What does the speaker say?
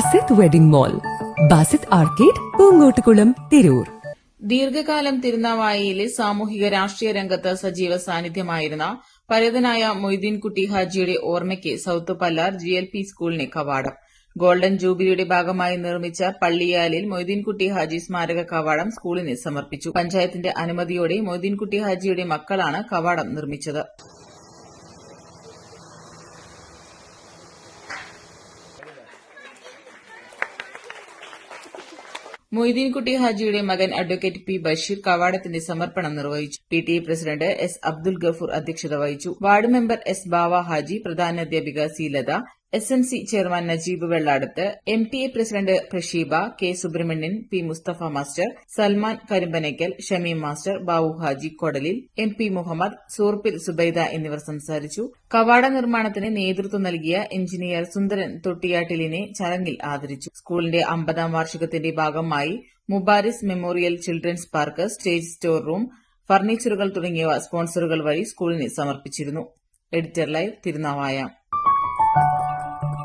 Basith wedding mall Basith arcade Poongottukulam Tirur. ദീർഘകാലം തിരുനാവായയിലെ സാമൂഹിക രാഷ്ട്രീയ രംഗത്ത് സജീവ സാന്നിധ്യമായിരുന്ന പരതനായ മൊയ്തീൻകുട്ടി ഹാജിയുടെ ഓർമ്മയ്ക്ക് south Pallar G L P സ്കൂളിന് കവാടം. ഗോൾഡൻ ജൂബിലിയുടെ ഭാഗമായി നിർമ്മിച്ച പള്ളിയാലിൽ മൊയ്തീൻകുട്ടി ഹാജി സ്മാരക കവാടം സ്കൂളിന് സമർപ്പിച്ചു. പഞ്ചായത്തിന്റെ അനുമതിയോടെ മൊയ്തീൻകുട്ടി ഹാജിയുടെ മക്കളാണ് കവാടം നിർമ്മിച്ചത്. മൊയ്തീൻകുട്ടി ഹാജിയുടെ മകൻ അഡ്വക്കേറ്റ് പി ബഷീർ കവാടത്തിന്റെ സമർപ്പണം നിർവഹിച്ചു. P T president S Abdul Gafoor അധ്യക്ഷത വഹിച്ചു. Ward member S Bava Haji പ്രധാനാധ്യാപിക C Latha S N C chairman Najeeb Velladath M T A president Prasheeba K Subrahmanian P Musthafa master Salman Karimbanakkal Shameem master Babu Haji Kodalil M P Muhammad Soorppil Subaida എന്നിവർ സംസാരിച്ചു. കവാട നിർമ്മാണത്തിന് നേതൃത്വം നൽകിയ engineer സുന്ദരൻ തൊട്ടിയാട്ടിലിനെ ചടങ്ങിൽ ആദരിച്ചു. സ്കൂളിന്റെ അമ്പതാം വാർഷികത്തിന്റെ ഭാഗമായി Mubaris memorial children's park stage store room ഫർണിച്ചറുകൾ തുടങ്ങിയവ സ്പോൺസറുകൾ വഴി സ്കൂളിന് സമർപ്പിച്ചിരുന്നു. Editor live Thirunavaya